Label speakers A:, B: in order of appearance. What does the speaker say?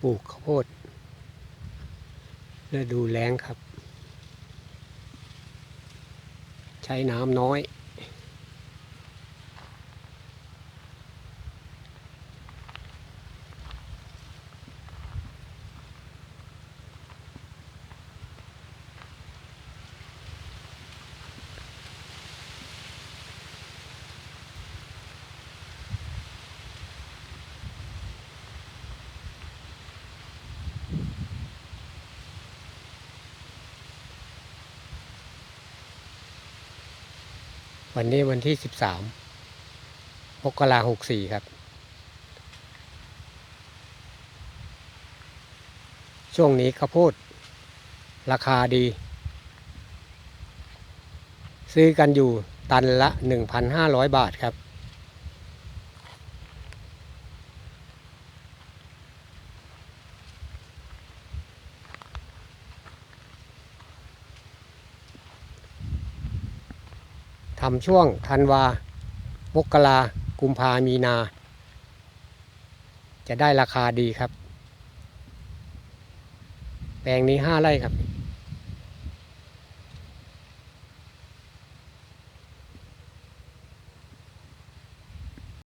A: ปลูกข้าวโพดฤดูแล้งครับ ใช้น้ำน้อย วันนี้วันที่สิบสามมกราหกสี่ครับ ช่วงนี้ข้าวโพดราคาดี ซื้อกันอยู่ตันละหนึ่งพันห้าร้อยบาทครับ ทำช่วงธันวามกรากุมภามีนา จะได้ราคาดีครับ แปลงนี้ห้าไร่ครับ